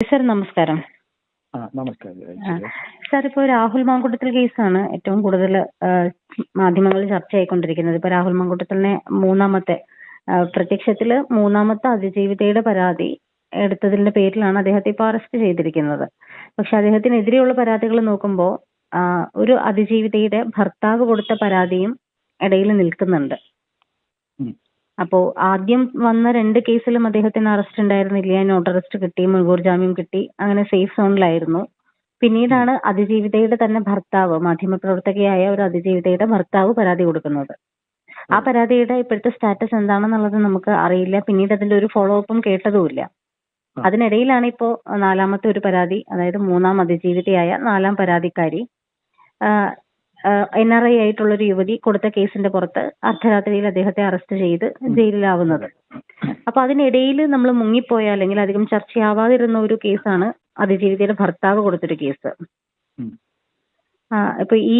Sir നമസ്കാരം. Sir ഇപ്പോൾ രാഹുൽ മാങ്കുട്ടത്തിൽ കേസാണ് ഏറ്റവും കൂടുതൽ മാധ്യമങ്ങളിൽ ചർച്ചയായിക്കൊണ്ടിരിക്കുന്നത്. ഇപ്പൊ രാഹുൽ മാങ്കുട്ടത്തിനെ മൂന്നാമത്തെ പ്രത്യക്ഷത്തിൽ മൂന്നാമത്തെ അതിജീവിതയുടെ പരാതി എടുത്തതിന്റെ പേരിലാണ് അദ്ദേഹത്തെ ഇപ്പോൾ അറസ്റ്റ് ചെയ്തിരിക്കുന്നത്. പക്ഷെ അദ്ദേഹത്തിനെതിരെയുള്ള പരാതികൾ നോക്കുമ്പോൾ ഒരു അതിജീവിതയുടെ ഭർത്താവ് കൊടുത്ത പരാതിയും ഇടയിൽ നിൽക്കുന്നുണ്ട്. അപ്പോ ആദ്യം വന്ന രണ്ട് കേസിലും അദ്ദേഹത്തിന് അറസ്റ്റ് ഉണ്ടായിരുന്നില്ല. നോട്ട് അറസ്റ്റ് കിട്ടി മുൻകൂർ ജാമ്യം കിട്ടി. അങ്ങനെ സേഫ് സോണിലായിരുന്നു പിന്നീടാണ് അതിജീവിതയുടെ തന്നെ ഭർത്താവ് മാധ്യമപ്രവർത്തകയായ ഒരു അതിജീവിതയുടെ ഭർത്താവ് പരാതി കൊടുക്കുന്നത്. ആ പരാതിയുടെ ഇപ്പോഴത്തെ സ്റ്റാറ്റസ് എന്താണെന്നുള്ളത് നമുക്ക് അറിയില്ല. പിന്നീട് അതിന്റെ ഒരു ഫോളോ അപ്പും കേട്ടതുമില്ല അതിനിടയിലാണ് ഇപ്പോ നാലാമത്തെ ഒരു പരാതി അതായത് മൂന്നാം അതിജീവിതയായ നാലാം പരാതിക്കാരി. എൻ ആർ ഐ ആയിട്ടുള്ള ഒരു യുവതി കൊടുത്ത കേസിന്റെ പുറത്ത് അർദ്ധരാത്രിയിൽ അദ്ദേഹത്തെ അറസ്റ്റ് ചെയ്ത് ജയിലിലാവുന്നത്. അപ്പൊ അതിനിടയിൽ നമ്മൾ മുങ്ങിപ്പോയ അല്ലെങ്കിൽ അധികം ചർച്ചയാവാതിരുന്ന ഒരു കേസാണ് അതിജീവിതയുടെ ഭർത്താവ് കൊടുത്തൊരു കേസ്. ആ ഇപ്പൊ ഈ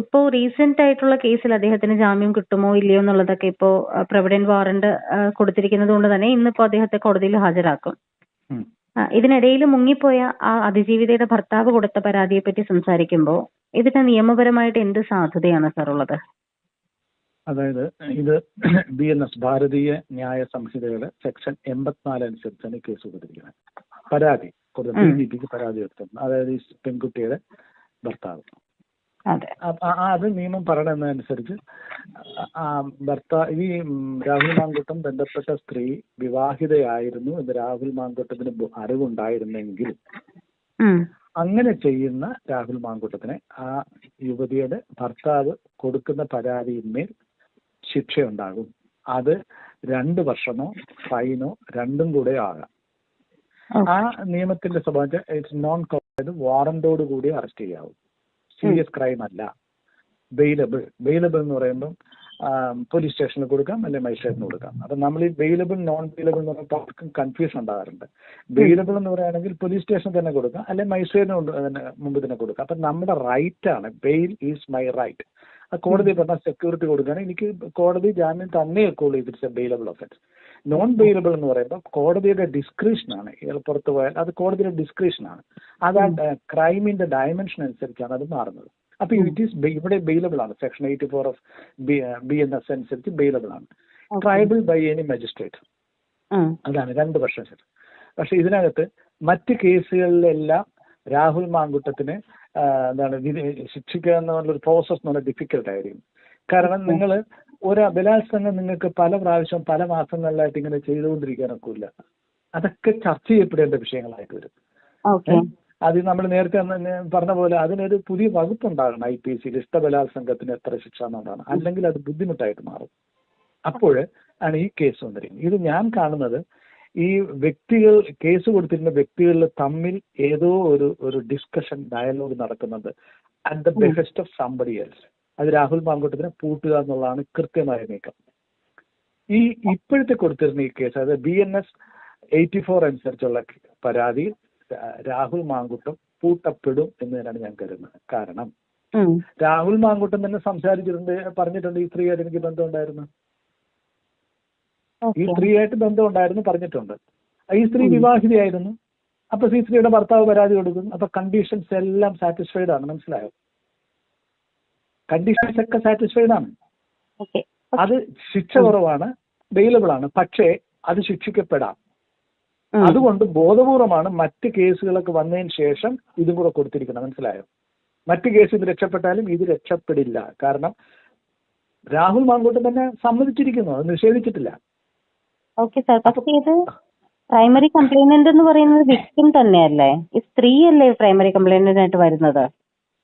ഇപ്പോ റീസെന്റ് ആയിട്ടുള്ള കേസിൽ അദ്ദേഹത്തിന് ജാമ്യം കിട്ടുമോ ഇല്ലയോ എന്നുള്ളതൊക്കെ ഇപ്പോ പ്രൊവിഡന്റ് വാറന്റ് കൊടുത്തിരിക്കുന്നത് കൊണ്ട് തന്നെ ഇന്നിപ്പോ അദ്ദേഹത്തെ കോടതിയിൽ ഹാജരാക്കും. ഇതിനിടയിൽ മുങ്ങിപ്പോയ ആ അതിജീവിതയുടെ ഭർത്താവ് കൊടുത്ത പരാതിയെ പറ്റി സംസാരിക്കുമ്പോൾ ഇതിന് നിയമപരമായിട്ട് എന്ത് സാധ്യതയാണ് സാർ ഉള്ളത്? അതായത് ഇത് ബി എൻ എസ് ഭാരതീയ ന്യായ സംഹിതയുടെ സെക്ഷൻ എൺപത്തിനാല് അനുസരിച്ചാണ് ഈ കേസ് കൊടുത്തിരിക്കുന്നത്. പരാതി കൊടുത്ത ജി പിക്ക് പരാതി കൊടുത്തിട്ടുണ്ട് അതായത് ഈ പെൺകുട്ടിയുടെ ഭർത്താവ്. അതെ. നിയമം പറയണതനുസരിച്ച് ആ ഭർത്താ ഈ രാഹുൽ മാങ്കുട്ടം ബന്ധപ്പെട്ട സ്ത്രീ വിവാഹിതയായിരുന്നു എന്ന് രാഹുൽ മാങ്കുട്ടത്തിന് അറിവുണ്ടായിരുന്നെങ്കിൽ. അങ്ങനെ ചെയ്യുന്ന രാഹുൽ മാങ്കുട്ടത്തിന് ആ യുവതിയുടെ ഭർത്താവ് കൊടുക്കുന്ന പരാതിയിന്മേൽ ശിക്ഷയുണ്ടാകും. അത് രണ്ട് വർഷമോ ഫൈനോ രണ്ടും കൂടെ ആകാം. ആ നിയമത്തിന്റെ സ്വഭാവം ഇറ്റ്സ് നോൺ കോഡ് വാറന്റോട് കൂടി അറസ്റ്റ് ചെയ്യാവും. സീരിയസ് ക്രൈം അല്ല ബെയിലബിൾ ബെയിലബിൾ എന്ന് പറയുമ്പം പോലീസ് സ്റ്റേഷനിൽ കൊടുക്കാം അല്ലെങ്കിൽ മജിസ്ട്രേറ്റിന് കൊടുക്കാം. അപ്പൊ നമ്മൾ ഈ വെയിലബിൾ നോൺ വെയിലബിൾ എന്ന് പറയുമ്പോൾ പലർക്കും കൺഫ്യൂഷൻ ഉണ്ടാകാറുണ്ട്. വെയിലബിൾ എന്ന് പറയുകയാണെങ്കിൽ പോലീസ് സ്റ്റേഷനിൽ തന്നെ കൊടുക്കാം അല്ലെങ്കിൽ മജിസ്ട്രേറ്റിന് കൊണ്ട് തന്നെ മുമ്പ് തന്നെ കൊടുക്കാം. അപ്പൊ നമ്മുടെ റൈറ്റ് ആണ് ബെയിൽ ഈസ് മൈ റൈറ്റ് ആ കോടതി പറഞ്ഞ സെക്യൂരിറ്റി കൊടുക്കുകയാണെങ്കിൽ എനിക്ക് കോടതി ജാമ്യം തന്നെ വെക്കുള്ളൂ it's a bailable offence non bailable എന്ന് പറയുമ്പോൾ കോടതിയുടെ ഡിസ്ക്രിപ്ഷൻ ആണ്. ഇയാൾ പുറത്തു പോയാൽ അത് കോടതിയുടെ ഡിസ്ക്രിപ്ഷൻ ആണ്. ആ ക്രൈമിന്റെ ഡയമെൻഷൻ അനുസരിച്ചാണ് അത് മാറുന്നത്. അപ്പൊ ഇറ്റ് ഈസ് ഇവിടെ ബെയിലബിൾ ആണ്. Section eighty four of B N S അനുസരിച്ച് ബെയിലബിൾ ആണ്. ട്രൈബിൾ ബൈ എനി മജിസ്ട്രേറ്റ് അതാണ് രണ്ട് വർഷം ശരി പക്ഷെ ഇതിനകത്ത് മറ്റ് കേസുകളിലെല്ലാം രാഹുൽ മാങ്കുട്ടത്തിന് എന്താണ് ശിക്ഷിക്കുക എന്നുള്ളൊരു പ്രോസസ് എന്നുള്ള ഡിഫിക്കൽട്ട് ആയിരിക്കും. കാരണം നിങ്ങൾ ഒരു ബലാത്സംഗം നിങ്ങൾക്ക് പല പ്രാവശ്യം പല മാസങ്ങളിലായിട്ട് ഇങ്ങനെ ചെയ്തുകൊണ്ടിരിക്കാനൊക്കില്ല അതൊക്കെ ചർച്ച ചെയ്യപ്പെടേണ്ട വിഷയങ്ങളായിട്ട് വരും. അത് നമ്മൾ നേരത്തെ പറഞ്ഞ പോലെ അതിനൊരു പുതിയ വകുപ്പുണ്ടാകണം ഐ പി സിയിൽ ഇഷ്ടബലാത്സംഗത്തിന് എത്ര ശിക്ഷ എന്നുള്ളതാണ്. അല്ലെങ്കിൽ അത് ബുദ്ധിമുട്ടായിട്ട് മാറും. അപ്പോൾ ആണ് ഈ കേസ് വന്നിരിക്കുന്നത്. ഇത് ഞാൻ കാണുന്നത് ഈ വ്യക്തികൾ കേസ് കൊടുത്തിരുന്ന വ്യക്തികൾ തമ്മിൽ ഏതോ ഒരു ഒരു ഡിസ്കഷൻ ഡയലോഗ് നടക്കുന്നത് at the best of somebody else അത് രാഹുൽ മാങ്കൂട്ടത്തിനെ പൂട്ടുക എന്നുള്ളതാണ് കൃത്യമായ നീക്കം. ഈ ഇപ്പോഴത്തെ കൊടുത്തിരുന്ന ഈ കേസ് അതായത് B N S eighty four അനുസരിച്ചുള്ള പരാതിയിൽ രാ- രാഹുൽ മാങ്കുട്ടും പൂട്ടപ്പെടും എന്ന് തന്നെയാണ് ഞാൻ കരുതുന്നത്. കാരണം രാഹുൽ മാങ്കുട്ടം തന്നെ സംസാരിച്ചിട്ടുണ്ട് പറഞ്ഞിട്ടുണ്ട് ഈ സ്ത്രീയായിട്ട് എനിക്ക് ബന്ധമുണ്ടായിരുന്നു. ഈ സ്ത്രീയായിട്ട് ബന്ധമുണ്ടായിരുന്നു പറഞ്ഞിട്ടുണ്ട്. ഈ സ്ത്രീ. വിവാഹിതയായിരുന്നു. അപ്പൊ ഈ സ്ത്രീയുടെ ഭർത്താവ് പരാതി കൊടുക്കുന്നു. അപ്പൊ കണ്ടീഷൻസ് എല്ലാം സാറ്റിസ്ഫൈഡ് ആണ്. മനസ്സിലായോ? കണ്ടീഷൻസ് ഒക്കെ സാറ്റിസ്ഫൈഡ് ആണ്. അത് ശിക്ഷ കുറവാണ് ബെയിലബിൾ ആണ്. പക്ഷേ അത് ശിക്ഷിക്കപ്പെടാം. അതുകൊണ്ട് ബോധപൂർവമാണ് മറ്റ് കേസുകളൊക്കെ വന്നതിന് ശേഷം ഇതും കൂടെ കൊടുത്തിരിക്കണം മനസ്സിലായോ? മറ്റ് കേസ് ഇത് രക്ഷപ്പെട്ടാലും ഇത് രക്ഷപ്പെടില്ല. കാരണം രാഹുൽ മാങ്കോട്ട് തന്നെ സമ്മതിച്ചിരിക്കുന്നു. അത് നിഷേധിച്ചിട്ടില്ല. ഓക്കെ സാർ പക്ഷേ ഇത് പ്രൈമറി കംപ്ലൈന്റ് എന്ന് പറയുന്നത് വിക്ടിം തന്നെയല്ലേ? ഈ സ്ത്രീയല്ലേ പ്രൈമറി കംപ്ലൈനന്റ് ആയിട്ട് വരുന്നത്?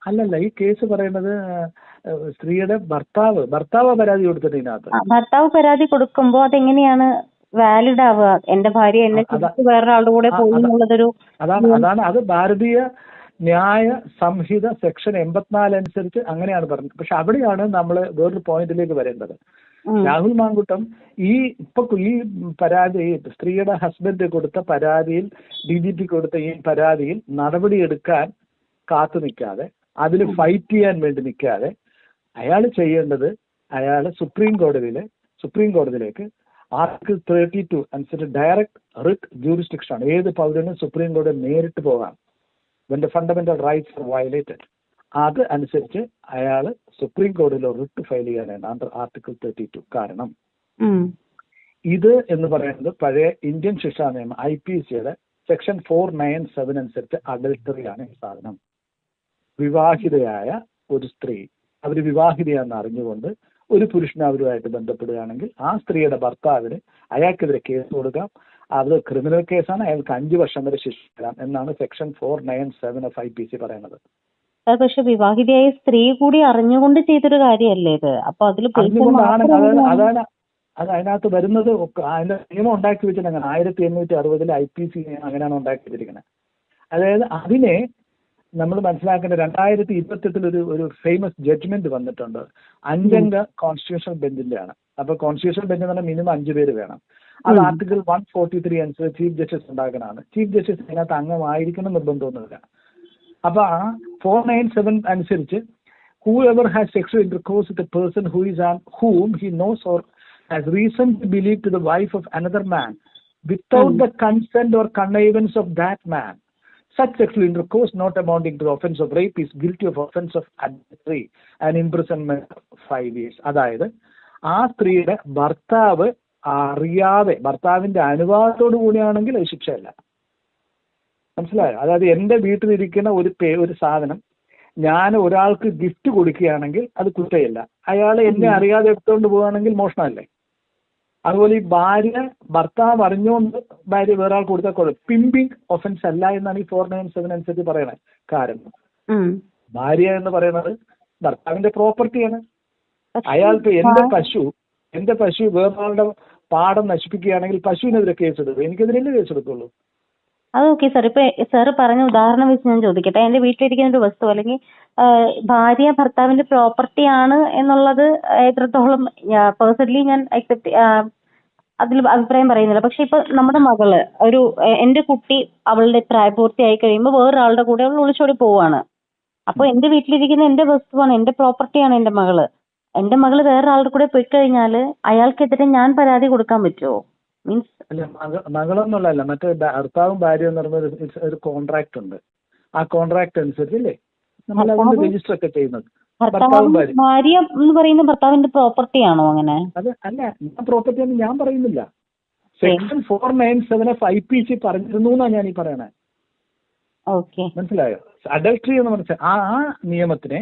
അല്ലല്ല ഈ കേസ് പറയുന്നത് സ്ത്രീയുടെ ഭർത്താവ് ഭർത്താവ് പരാതി കൊടുത്തിട്ട് ഇതിനകത്ത്. ഭർത്താവ് പരാതി കൊടുക്കുമ്പോ അതെങ്ങനെയാണ് വാലിഡ് ആവുക. എന്റെ ഭാര്യ എന്നെ ചുറ്റി വേറൊരാളുടെ കൂടെ പോയി എന്നുള്ളതൊരു അതാണ് അതാണ് അത് ഭാരതീയ ന്യായ സംഹിത സെക്ഷൻ എൺപത്തിനാല് അനുസരിച്ച് അങ്ങനെയാണ് പറഞ്ഞത്. പക്ഷെ അവിടെയാണ് നമ്മൾ വേറൊരു പോയിന്റിലേക്ക് വരേണ്ടത്. രാഹുൽ മാങ്കുട്ടം ഈ ഇപ്പൊ ഈ പരാതി സ്ത്രീയുടെ ഹസ്ബൻഡ് കൊടുത്ത പരാതിയിൽ ഡി ജി പി കൊടുത്ത ഈ പരാതിയിൽ നടപടിയെടുക്കാൻ കാത്തു നിൽക്കാതെ അതിൽ ഫൈറ്റ് ചെയ്യാൻ വേണ്ടി നിൽക്കാതെ അയാൾ ചെയ്യേണ്ടത് അയാൾ സുപ്രീം കോടതിയിലെ സുപ്രീം കോടതിയിലേക്ക് ആർട്ടിക്കിൾ തേർട്ടി ടു അനുസരിച്ച് ഡയറക്റ്റ് റിട്ട് ജൂറിസ്ഡിക്ഷൻ ആണ് ഏത് പൗരനും സുപ്രീം കോടതി നേരിട്ട് പോകാം. The fundamental rights are violated അത് അനുസരിച്ച് അയാൾ സുപ്രീം കോടതിയിൽ റിട്ട് ഫയൽ ചെയ്യാനാണ് അണ്ടർ ആർട്ടിക്കിൾ തേർട്ടി ടു കാരണം ഇത് എന്ന് പറയുന്നത് പഴയ ഇന്ത്യൻ ശിക്ഷാ നിയമം ഐ പി സിയുടെ സെക്ഷൻ ഫോർ നയൻ സെവൻ അനുസരിച്ച് അഡൽട്ടറി ആണ് ഈ സാധനം. വിവാഹിതയായ ഒരു സ്ത്രീ. അവർ വിവാഹിതയാണെന്ന് അറിഞ്ഞുകൊണ്ട് ഒരു പുരുഷൻ അവരുമായിട്ട് ബന്ധപ്പെടുകയാണെങ്കിൽ ആ സ്ത്രീയുടെ ഭർത്താവിന് അയാൾക്കെതിരെ കേസ് കൊടുക്കാം. അത് ക്രിമിനൽ കേസാണ്. അയാൾക്ക് അഞ്ചു വർഷം വരെ ശിക്ഷ തരാം എന്നാണ് section four nine seven of I P C പറയുന്നത്. അത് പക്ഷെ വിവാഹിതയായ സ്ത്രീ കൂടി അറിഞ്ഞുകൊണ്ട് ചെയ്തൊരു കാര്യമല്ലേ ഇത്? അപ്പൊ അതിൽ അതാണ് അത് അതിനകത്ത് വരുന്നത് അതിന്റെ നിയമം ഉണ്ടാക്കി വെച്ചിട്ടുണ്ടെങ്കിൽ അങ്ങനെ ആയിരത്തി എണ്ണൂറ്റി അറുപതിൽ ഐ പി സി അങ്ങനെയാണ് ഉണ്ടാക്കി വെച്ചിരിക്കുന്നത്. അതായത് അതിനെ നമ്മൾ മനസ്സിലാക്കേണ്ട രണ്ടായിരത്തി ഇരുപത്തെട്ടിൽ ഒരു ഒരു ഫേമസ് ജഡ്ജ്മെന്റ് വന്നിട്ടുണ്ട്. അഞ്ചംഗ കോൺസ്റ്റിറ്റ്യൂഷണൽ ബെഞ്ചിന്റെ ആണ് അപ്പൊ കോൺസ്റ്റിറ്റ്യൂഷണൽ ബെഞ്ച് എന്ന് പറഞ്ഞാൽ മിനിമം അഞ്ചു പേര് വേണം. അത്. ആർട്ടിക്കിൾ വൺ ഫോർട്ടി ത്രീ അനുസരിച്ച് ചീഫ് ജസ്റ്റിസ് ഉണ്ടാക്കണമാണ് ചീഫ് ജസ്റ്റിസ് അതിനകത്ത് അംഗമായിരിക്കണം നിർബന്ധമൊന്നുമില്ല. അപ്പൊ ആ ഫോർ നയൻ സെവൻ അനുസരിച്ച് whoever has sex intercourse with person who is and whom he knows or has reason believe to the wife of another man without. The consent or connivance of that man such sexual intercourse not amounting to the offense of rape is guilty of offense of adultery and imprisonment of five years. അതായത് ആ സ്ത്രീയുടെ ഭർത്താവ് അറിയാതെ ഭർത്താവിന്റെ അനുവാദത്തോടു കൂടിയാണെങ്കിൽ അത് ശിക്ഷയല്ല. മനസ്സിലായോ? അതായത് എന്റെ വീട്ടിലിരിക്കുന്ന ഒരു പേ ഒരു സാധനം ഞാൻ ഒരാൾക്ക് ഗിഫ്റ്റ് കൊടുക്കുകയാണെങ്കിൽ അത് കുറ്റയല്ല അയാൾ എന്നെ അറിയാതെ എടുത്തുകൊണ്ട് പോവുകയാണെങ്കിൽ മോഷണമല്ലേ? അതുപോലെ ഈ ഭാര്യ ഭർത്താവ് അറിഞ്ഞുകൊണ്ട് ഭാര്യ വേറെ ആൾ കൊടുത്താൽ കുഴപ്പം പിമ്പിങ് ഒഫൻസ് അല്ല എന്നാണ് ഈ ഫോർ നയൻ സെവൻ അനുസരിച്ച് പറയുന്നത് കാരണം ഭാര്യ എന്ന് പറയുന്നത് ഭർത്താവിന്റെ പ്രോപ്പർട്ടിയാണ് അയാൾക്ക് എന്റെ പശു എന്റെ പശു വേറൊരാളുടെ പാടം നശിപ്പിക്കുകയാണെങ്കിൽ പശുവിനെതിരെ കേസെടുക്കും. എനിക്കെതിരല്ലേ കേസെടുക്കുള്ളൂ. അത് ഓക്കെ സാർ ഇപ്പൊ സാർ പറഞ്ഞ ഉദാഹരണം വെച്ച് ഞാൻ ചോദിക്കട്ടെ. എന്റെ വീട്ടിലിരിക്കുന്ന ഒരു വസ്തു അല്ലെങ്കിൽ ഭാര്യ ഭർത്താവിന്റെ പ്രോപ്പർട്ടി ആണ് എന്നുള്ളത് എത്രത്തോളം പേഴ്സണലി ഞാൻ അക്സെപ്റ്റ് അതിൽ അഭിപ്രായം പറയുന്നില്ല. പക്ഷെ ഇപ്പൊ നമ്മുടെ മകൾ ഒരു എന്റെ കുട്ടി അവളുടെ പ്രായപൂർത്തിയായി കഴിയുമ്പോൾ വേറൊരാളുടെ കൂടെ അവൾ ഒളിച്ചോടി പോവാണ്. അപ്പൊ എന്റെ വീട്ടിലിരിക്കുന്ന എന്റെ വസ്തുവാണ് എന്റെ പ്രോപ്പർട്ടിയാണ് എന്റെ മകൾ. എന്റെ മകൾ വേറൊരാളുടെ കൂടെ പോയി കഴിഞ്ഞാൽ അയാൾക്കെതിരെ ഞാൻ പരാതി കൊടുക്കാൻ പറ്റുമോ മീൻസ് അല്ല മക മകളെന്നുള്ളതല്ല മറ്റേ ഭർത്താവും ഭാര്യയും എന്ന് പറയുന്ന ഒരു- കോൺട്രാക്ട് ഉണ്ട്. ആ കോൺട്രാക്ട് അനുസരിച്ചല്ലേ? നമ്മൾ അതിന്റെ ഭർത്താവും- രജിസ്റ്റർ ഒക്കെ ചെയ്യുന്നത്. ഭർത്താവും ഭാര്യ എന്ന് പറയുന്ന ഭർത്താവിന്റെ പ്രോപ്പർട്ടി ആണോ അങ്ങനെ? അത് അല്ല ഞാൻ പ്രോപ്പർട്ടി ഒന്നും ഞാൻ പറയുന്നില്ല. Section four nine seven of I P C പറഞ്ഞിരുന്നു എന്നാണ് ഞാൻ ഈ പറയണേ. ഓക്കെ. മനസ്സിലായോ? അഡൾട്ടറി എന്ന് പറഞ്ഞ ആ ആ നിയമത്തിനെ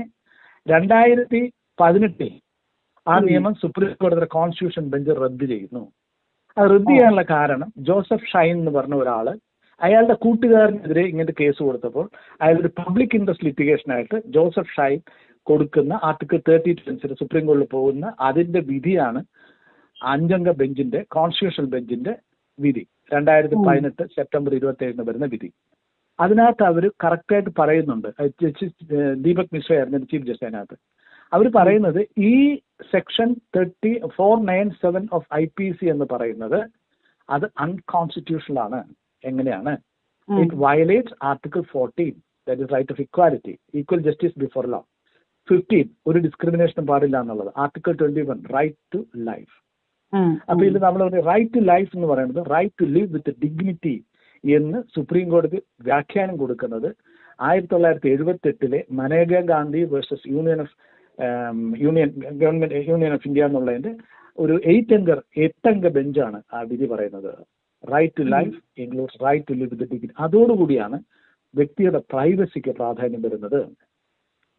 രണ്ടായിരത്തി പതിനെട്ടിൽ ആ നിയമം സുപ്രീം കോടതിയുടെ കോൺസ്റ്റിറ്റ്യൂഷൻ ബെഞ്ച് റദ്ദ് ചെയ്യുന്നു. അത് റദ്ദ് ചെയ്യാനുള്ള കാരണം ജോസഫ് ഷൈൻ എന്ന് പറഞ്ഞ ഒരാൾ അയാളുടെ കൂട്ടുകാരനെതിരെ ഇങ്ങനത്തെ കേസ് കൊടുത്തപ്പോൾ അയാൾ ഒരു പബ്ലിക് ഇൻട്രസ്റ്റ് ലിറ്റിഗേഷൻ ആയിട്ട് ജോസഫ് ഷൈൻ കൊടുക്കുന്ന ആർട്ടിക്കിൾ തേർട്ടി ടു അനുസരിച്ച് സുപ്രീം കോടതിയിൽ പോകുന്ന അതിന്റെ വിധിയാണ് അഞ്ചംഗ ബെഞ്ചിന്റെ കോൺസ്റ്റിറ്റ്യൂഷണൽ ബെഞ്ചിന്റെ വിധി. രണ്ടായിരത്തി പതിനെട്ട് സെപ്റ്റംബർ ഇരുപത്തി ഏഴിന് വരുന്ന വിധി. അതിനകത്ത് അവർ കറക്റ്റായിട്ട് പറയുന്നുണ്ട്. ദീപക് മിശ്ര ആയിരുന്നു ചീഫ് ജസ്റ്റിസ് അതിനകത്ത്. അവർ പറയുന്നത് ഈ section thirty four nine seven of I P C എന്ന് പറയുന്നത് അത് അൺകോൺസ്റ്റിറ്റ്യൂഷണൽ ആണ്. എങ്ങനെയാണ്? It violates article fourteen that is right of equality equal justice before law fifteen ഒരു ഡിസ്ക്രിമിനേഷനും പാടില്ല എന്നുള്ളത്. Article twenty one right to life അപ്പൊ ഇതിൽ നമ്മൾ റൈറ്റ് ടു ലൈഫ് എന്ന് പറയുന്നത് right to live with dignity എന്ന് സുപ്രീം കോടതി വ്യാഖ്യാനം കൊടുക്കുന്നത് ആയിരത്തി തൊള്ളായിരത്തി എഴുപത്തി എട്ടിലെ Maneka Gandhi versus union of union government union of India എന്നുള്ളതിന്റെ ഒരു എയ്റ്റ് അംഗർ എട്ടംഗ ബെഞ്ചാണ് ആ വിധി പറയുന്നത്. Right to life includes right to live with dignity അതോടുകൂടിയാണ് വ്യക്തിയുടെ പ്രൈവസിക്ക് പ്രാധാന്യം വരുന്നത്.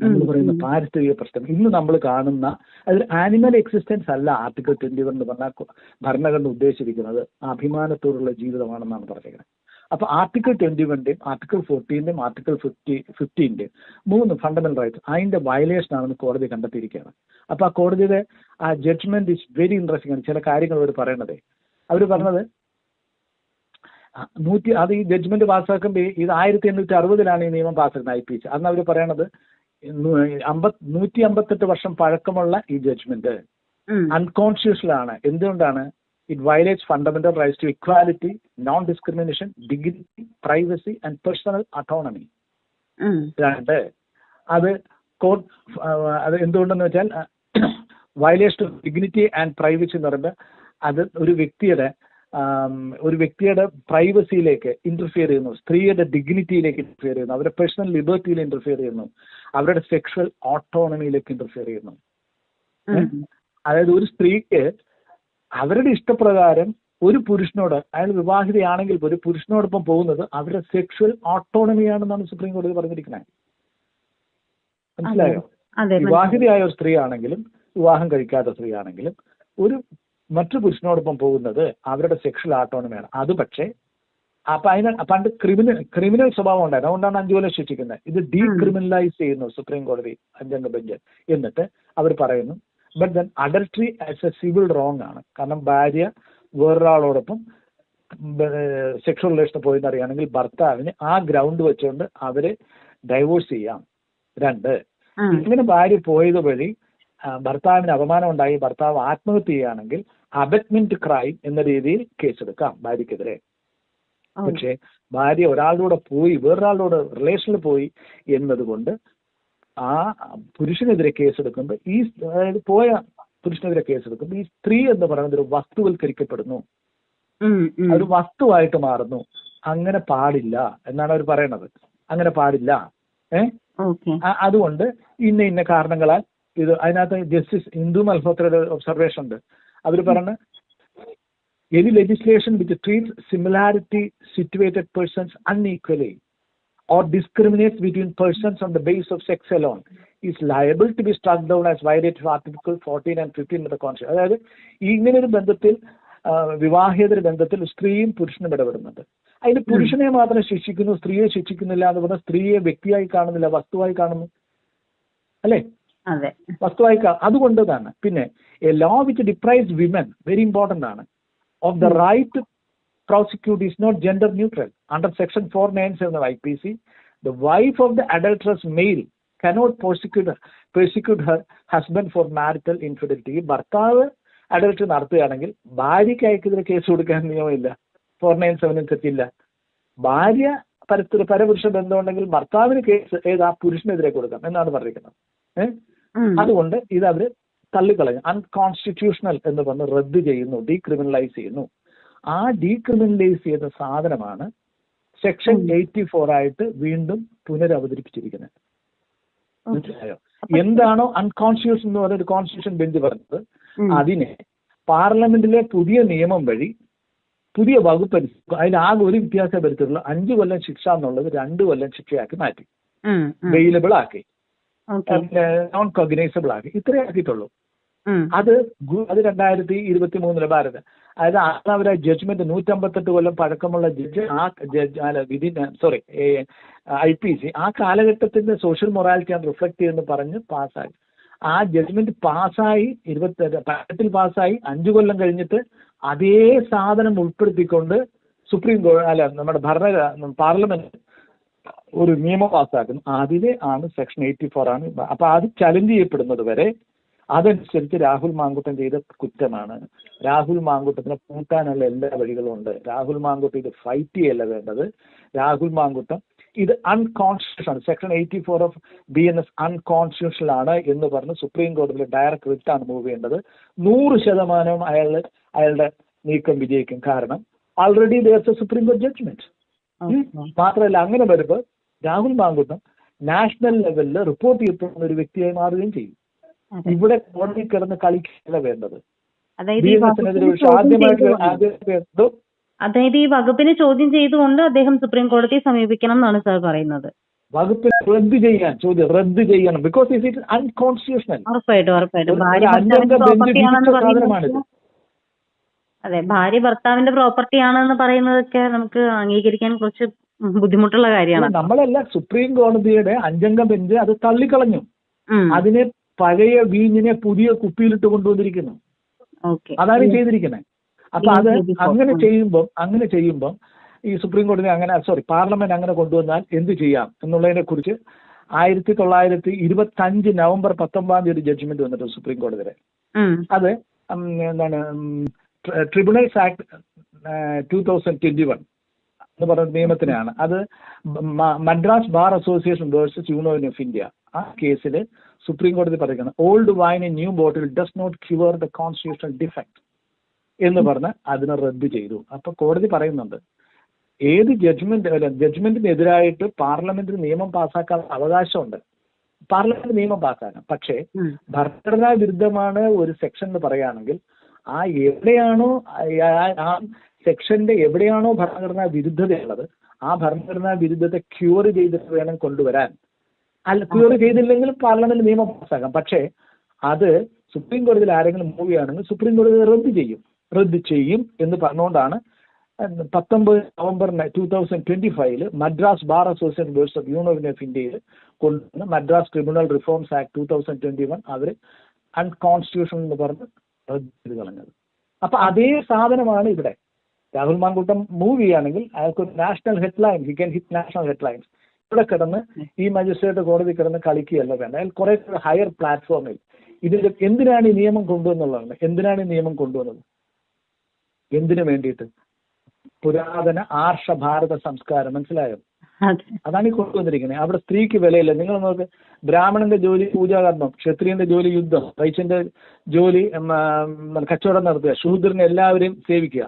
നമ്മൾ പറയുന്ന പാരിസ്ഥിതിക പ്രശ്നം. ഇന്ന് നമ്മൾ കാണുന്ന അതിൽ ആനിമൽ എക്സിസ്റ്റൻസ് അല്ല ആർട്ടിക്കിൾ ട്വന്റി വൺ എന്ന് പറഞ്ഞ ഭരണഘടന ഉദ്ദേശിച്ചിരിക്കുന്നത്. അഭിമാനത്തോടുള്ള ജീവിതമാണെന്നാണ് പറഞ്ഞിരിക്കുന്നത്. അപ്പൊ ആർട്ടിക്കിൾ ട്വന്റി വണിന്റെയും ആർട്ടിക്കിൾ ഫോർട്ടീന്റെയും ആർട്ടിക്കിൾ ഫിഫ്റ്റി ഫിഫ്റ്റീന്റെയും മൂന്ന് ഫണ്ടമെന്റൽ റൈറ്റ്സ് അതിന്റെ വയലേഷൻ ആണെന്ന് കോടതി കണ്ടെത്തിയിരിക്കുകയാണ്. അപ്പൊ ആ കോടതിയുടെ ആ ജഡ്ജ്മെന്റ് ഇസ് വെരി ഇൻട്രസ്റ്റിംഗ് ആണ്. ചില കാര്യങ്ങൾ അവർ പറയണത്. അവർ പറഞ്ഞത് നൂറ്റി അത് ഈ ജഡ്ജ്മെന്റ് പാസ്സാക്കുമ്പോൾ ഇത് ആയിരത്തി എണ്ണൂറ്റി അറുപതിലാണ് ഈ നിയമം പാസ്സാക്കുന്നത് ഐ പി സി അന്ന് അവർ പറയണത് അമ്പത് നൂറ്റി അമ്പത്തെട്ട് വർഷം പഴക്കമുള്ള ഈ ജഡ്ജ്മെന്റ് ആണ്. എന്തുകൊണ്ടാണ്? It violates fundamental rights to equality non discrimination dignity privacy and personal autonomy രണ്ട്. അത് കോർട്ട് അത് എന്തുകൊണ്ടെന്ന് വെച്ചാൽ violation of dignity and privacy എന്ന് പറയുമ്പോൾ അത് ഒരു വ്യക്തിയുടെ ഒരു വ്യക്തിയുടെ പ്രൈവസിയിലേക്ക് ഇന്റർഫിയർ ചെയ്യുന്നു. സ്ത്രീയുടെ ഡിഗ്നിറ്റിയിലേക്ക് ഇന്റർഫിയർ ചെയ്യുന്നു. അവരുടെ പേഴ്സണൽ ലിബർട്ടിയിൽ ഇന്റർഫിയർ ചെയ്യുന്നു. അവരുടെ സെക്ഷൽ ഓട്ടോണമിയിലേക്ക് ഇന്റർഫിയർ ചെയ്യുന്നു. അതായത് ഒരു സ്ത്രീക്ക് അവരുടെ ഇഷ്ടപ്രകാരം ഒരു പുരുഷനോട് അയാൾ വിവാഹിതയാണെങ്കിൽ ഒരു പുരുഷനോടൊപ്പം പോകുന്നത് അവരുടെ സെക്ഷൽ ഓട്ടോണമിയാണെന്നാണ് സുപ്രീം കോടതി പറഞ്ഞിരിക്കുന്നത്. മനസ്സിലായോ? വിവാഹിതയായ ഒരു സ്ത്രീ ആണെങ്കിലും വിവാഹം കഴിക്കാത്ത സ്ത്രീ ആണെങ്കിലും ഒരു മറ്റു പുരുഷനോടൊപ്പം പോകുന്നത് അവരുടെ സെക്ഷൽ ആട്ടോണമിയാണ് അത് പക്ഷേ അപ്പൊ അതിന് പണ്ട് ക്രിമിനൽ ക്രിമിനൽ സ്വഭാവം ഉണ്ടായിരുന്നു. അതുകൊണ്ടാണ് അഞ്ചു കൊല്ലം ശിക്ഷിക്കുന്നത്. ഇത് ഡീക്രിമിനലൈസ് ചെയ്യുന്നു സുപ്രീം കോടതി അഞ്ചംഗ ബെഞ്ച് എന്നിട്ട് അവർ പറയുന്നു. But then adultery as a civil wrong ആണ്. കാരണം ഭാര്യ വേറൊരാളോടൊപ്പം സെക്ഷൽ റിലേഷൻ പോയെന്ന് അറിയുകയാണെങ്കിൽ ഭർത്താവിന് ആ ഗ്രൗണ്ട് വെച്ചുകൊണ്ട് അവരെ ഡൈവോഴ്സ് ചെയ്യാം. രണ്ട് ഇങ്ങനെ ഭാര്യ പോയത് വഴി ഭർത്താവിന് അപമാനം ഉണ്ടായി ഭർത്താവ് ആത്മഹത്യ ചെയ്യുകയാണെങ്കിൽ അബറ്റ്മെന്റ് ക്രൈം എന്ന രീതിയിൽ കേസെടുക്കാം ഭാര്യക്കെതിരെ പക്ഷെ ഭാര്യ ഒരാളുടെ പോയി വേറൊരാളുടെ റിലേഷനിൽ പോയി എന്നതുകൊണ്ട് ആ പുരുഷനെതിരെ കേസെടുക്കുമ്പോൾ ഈ അതായത് പോയ പുരുഷനെതിരെ കേസെടുക്കുമ്പോൾ ഈ സ്ത്രീ എന്ന് പറയുന്നത് ഒരു വസ്തുവൽക്കരിക്കപ്പെടുന്നു. ഒരു വസ്തുവായിട്ട് മാറുന്നു. അങ്ങനെ പാടില്ല എന്നാണ് അവർ പറയണത്. അങ്ങനെ പാടില്ല. ഏഹ് അതുകൊണ്ട് ഇന്ന ഇന്ന കാരണങ്ങളാൽ ഇത് അതിനകത്ത് ജസ്റ്റിസ് ഇന്ദു മൽഹോത്രയുടെ ഒബ്സർവേഷൻ ഉണ്ട് അവർ പറഞ്ഞ any legislation which treat similarity situated persons unequally or discriminates between persons on the base of sex alone is liable to be struck down as violated article Article 14 and 15 of the Constitution. അതായത് ഇങ്ങനെ ഒരു ബന്ധത്തിൽ വിവാഹേതര ബന്ധത്തിൽ സ്ത്രീയും പുരുഷനും ഇടപെടുന്നുണ്ട്. അതിന് പുരുഷനെ മാത്രം ശിക്ഷിക്കുന്നു സ്ത്രീയെ ശിക്ഷിക്കുന്നില്ല എന്ന് പറഞ്ഞാൽ സ്ത്രീയെ വ്യക്തിയായി കാണുന്നില്ല വസ്തുവായി കാണുന്നു. അല്ലേ? വസ്തുവായി കാ- അതുകൊണ്ട് തന്നെ പിന്നെ a law which deprives women very important ആണ് of the right prosecute is not gender neutral under section four nine seven I P C the wife of the adulterous male cannot prosecute prosecute her husband for marital infidelity ഭർത്താവ് adultery നടത്തുകയാണെങ്കിൽ ഭാര്യയ്ക്ക് അയക്കെതിരെ case കൊടുക്കാൻ നിയമമില്ല. Four nine seven അനുസരിച്ചില്ല ഭാര്യ പരസ്പര പരപുരുഷ ബന്ധമുണ്ടെങ്കിൽ ഭർത്താവിന് കേസ് ഏതാ? ആ പുരുഷനെതിരെ കൊടുക്കാം. എന്നാണ് പറഞ്ഞിരിക്കുന്നത്. ഏഹ്. അതുകൊണ്ട് ഇത് അവർ തള്ളിക്കളഞ്ഞു അൺകോൺസ്റ്റിറ്റ്യൂഷണൽ എന്ന് പറഞ്ഞ് റദ്ദ് ചെയ്യുന്നു ഡീക്രിമിനലൈസ് ചെയ്യുന്നു. ആ ഡീക്രിമിനലൈസ് ചെയ്ത സാധനമാണ് സെക്ഷൻ എയ്റ്റി ഫോർ ആയിട്ട് വീണ്ടും പുനരവതരിപ്പിച്ചിരിക്കുന്നത്. മനസ്സിലായോ? എന്താണോ അൺകോൺസ്റ്റിറ്റ്യൂഷൻ എന്ന് പറഞ്ഞ ഒരു കോൺസ്റ്റിറ്റ്യൂഷൻ ബെഞ്ച് പറഞ്ഞത് അതിനെ പാർലമെന്റിലെ പുതിയ നിയമം വഴി പുതിയ വകുപ്പ് അതിനാകെ ഒരു വ്യത്യാസം വരുത്തിയിട്ടുള്ള അഞ്ചു കൊല്ലം ശിക്ഷ എന്നുള്ളത് രണ്ടു കൊല്ലം ശിക്ഷയാക്കി മാറ്റി. വെയിലബിൾ ആക്കി. നോൺ കോഗ്നൈസബിൾ ആക്കി. ഇത്രേ ആക്കിയിട്ടുള്ളൂ. അത് അത് രണ്ടായിരത്തി ഇരുപത്തി മൂന്നിലെ ഭാരത്. അതായത് അവരെ ജഡ്ജ്മെന്റ് നൂറ്റമ്പത്തെട്ട് കൊല്ലം പഴക്കമുള്ള ജഡ്ജ് ആ ജഡ്ജ് അല്ല വിധി സോറി ഐ പി സി ആ കാലഘട്ടത്തിന്റെ സോഷ്യൽ മൊറാലിറ്റി ആണ് റിഫ്ലക്ട് ചെയ്യുന്നത് പറഞ്ഞ് പാസ്സായി. ആ ജഡ്ജ്മെന്റ് പാസ്സായി ഇരുപത്തി പഴത്തിൽ പാസ്സായി അഞ്ചു കൊല്ലം കഴിഞ്ഞിട്ട് അതേ സാധനം ഉൾപ്പെടുത്തിക്കൊണ്ട് സുപ്രീം കോടതി അല്ല നമ്മുടെ ഭരണ പാർലമെന്റ് ഒരു നിയമം പാസ്സാക്കുന്നു. അതിലെ ആണ് സെക്ഷൻ എയ്റ്റി ഫോർ ആണ്. അപ്പൊ അത് ചലഞ്ച് ചെയ്യപ്പെടുന്നത് വരെ അതനുസരിച്ച് രാഹുൽ മാങ്കുട്ടൻ ചെയ്ത കുറ്റമാണ്. രാഹുൽ മാങ്കുട്ടത്തിനെ പൂട്ടാനുള്ള എല്ലാ വഴികളും ഉണ്ട്. രാഹുൽ മാങ്കുട്ടം ഇത് ഫൈറ്റ് ചെയ്യല്ല വേണ്ടത്. രാഹുൽ മാങ്കുട്ടം ഇത് അൺകോൺസ്റ്റിറ്റ്യൂഷൻ ആണ്. Section eighty four of B N S unconstitutional ആണ് എന്ന് പറഞ്ഞ് സുപ്രീം കോടതിയിൽ ഡയറക്റ്റ് റിട്ടാണ് മൂവ് ചെയ്യേണ്ടത്. നൂറ് ശതമാനവും അയാൾ അയാളുടെ നീക്കം വിജയിക്കും. കാരണം ഓൾറെഡി ദേർസ് എ സുപ്രീം കോടതി ജഡ്ജ്മെന്റ്. മാത്രമല്ല അങ്ങനെ വരുമ്പോൾ രാഹുൽ മാങ്കുട്ടം നാഷണൽ ലെവലിൽ റിപ്പോർട്ട് ചെയ്യപ്പെടുന്ന ഒരു വ്യക്തിയായി മാറുകയും ചെയ്യും. ഇവിടെ കോടതി കിടന്ന് കളിക്കുകയല്ല വേണ്ടത്. അതായത് ഈ വകുപ്പിനെ ചോദ്യം ചെയ്തുകൊണ്ട് അതായത് ഈ വകുപ്പിനെ ചോദ്യം ചെയ്തുകൊണ്ട് അദ്ദേഹം സുപ്രീം കോടതിയെ സമീപിക്കണം എന്നാണ് സാർ പറയുന്നത്. വകുപ്പിൽ റദ്ദ് ചെയ്യാൻ ചോദ്യം റദ്ദ് ചെയ്യണം. ബിക്കോസ് ഇറ്റ് അൺകോൺസ്റ്റിറ്റ്യൂഷണൽ ഉറപ്പായിട്ടും ഉറപ്പായിട്ടും. അതെ ഭാര്യ ഭർത്താവിന്റെ പ്രോപ്പർട്ടി ആണെന്ന് പറയുന്നതൊക്കെ നമുക്ക് അംഗീകരിക്കാൻ കുറച്ച് ബുദ്ധിമുട്ടുള്ള കാര്യമാണ്. നമ്മളല്ല സുപ്രീം കോടതിയുടെ അഞ്ചംഗ ബെഞ്ച് അത് തള്ളിക്കളഞ്ഞു. അതിനെ പഴയ വീഞ്ഞിനെ പുതിയ കുപ്പിയിലിട്ട് കൊണ്ടുവന്നിരിക്കുന്നു. ഓക്കെ. അതാണ് ചെയ്തിരിക്കുന്നത് അപ്പൊ അത് അങ്ങനെ ചെയ്യുമ്പോൾ അങ്ങനെ ചെയ്യുമ്പോൾ ഈ സുപ്രീം കോടതി അങ്ങനെ സോറി പാർലമെന്റ് അങ്ങനെ കൊണ്ടുവന്നാൽ എന്ത് ചെയ്യാം എന്നുള്ളതിനെ കുറിച്ച് ആയിരത്തി തൊള്ളായിരത്തി ഇരുപത്തി അഞ്ച് നവംബർ പത്തൊമ്പതാം തീയതി ജഡ്ജ്മെന്റ് വന്നിട്ടുണ്ട് സുപ്രീം കോടതിയുടെ. അത് എന്താണ് tribunals act two thousand twenty one എന്ന് പറയുന്ന നിയമത്തിനാണ്. അത് Madras bar association versus union of India ആ കേസിൽ സുപ്രീം കോടതി പറയുന്നത് old wine in new bottle does not cure the constitutional defect എന്ന് പറഞ്ഞ് അതിനെ റദ്ദ് ചെയ്തു. അപ്പൊ കോടതി പറയുന്നുണ്ട് ഏത് ജഡ്ജ്മെന്റ് അല്ല ജഡ്ജ്മെന്റിനെതിരായിട്ട് പാർലമെന്റിന് നിയമം പാസ്സാക്കാൻ അവകാശമുണ്ട്. പാർലമെന്റ് നിയമം പാസ്സാക്കാം പക്ഷേ ഭരണഘടനാ വിരുദ്ധമാണ് ഒരു സെക്ഷൻ എന്ന് പറയുകയാണെങ്കിൽ ആ എവിടെയാണോ ആ- സെക്ഷന്റെ എവിടെയാണോ ഭരണഘടനാ വിരുദ്ധതയുള്ളത് ആ ഭരണഘടനാ വിരുദ്ധത്തെ ക്യൂർ ചെയ്തിട്ട് വേണം കൊണ്ടുവരാൻ. അല്ല ക്യൂർ ചെയ്തില്ലെങ്കിൽ പാർലമെന്റ് നിയമം പാസ്സാക്കാം പക്ഷേ അത് സുപ്രീം കോടതിയിൽ ആരെങ്കിലും മൂവ് ചെയ്യുകയാണെങ്കിൽ സുപ്രീം കോടതി റദ്ദ് ചെയ്യും. റദ്ദ് ചെയ്യും എന്ന് പറഞ്ഞുകൊണ്ടാണ് പത്തൊമ്പത് നവംബർ ടൂ തൗസൻഡ് ട്വന്റി ഫൈവിൽ Madras bar association versus of union of ഇന്ത്യയിൽ കൊണ്ടുവന്ന് Madras criminal reforms act two thousand twenty one അവർ അൺകോൺസ്റ്റിറ്റ്യൂഷൻ എന്ന് പറഞ്ഞ് ചെയ്ത് കളഞ്ഞത്. അപ്പൊ അതേ സാധനമാണ് ഇവിടെ. രാഹുൽ മാങ്കൂട്ടം മൂവ് ചെയ്യുകയാണെങ്കിൽ അയാൾക്ക് ഒരു national headline he can hit national headlines ഇവിടെ കിടന്ന് ഈ മജിസ്ട്രേറ്റ് കോടതി കിടന്ന് കളിക്കുകയല്ല വേണ്ട അയാൾ കുറെ ഹയർ പ്ലാറ്റ്ഫോമിൽ ഇതിന്റെ എന്തിനാണ് ഈ നിയമം കൊണ്ടുവന്നുള്ളതാണ് എന്തിനാണ് ഈ നിയമം കൊണ്ടുവന്നത്? എന്തിനു വേണ്ടിയിട്ട്? പുരാതന ആർഷ ഭാരത സംസ്കാരം. മനസ്സിലായോ? അതാണ് ഈ കൊണ്ടുവന്നിരിക്കുന്നത് അവിടെ സ്ത്രീക്ക് വിലയില്ല. നിങ്ങൾ നോക്ക് ബ്രാഹ്മണന്റെ ജോലി പൂജാകർമ്മം ക്ഷത്രിയന്റെ ജോലി യുദ്ധം വൈശ്യന്റെ ജോലി കച്ചവടം നടത്തുക ശൂദ്രനെ എല്ലാവരെയും സേവിക്കുക.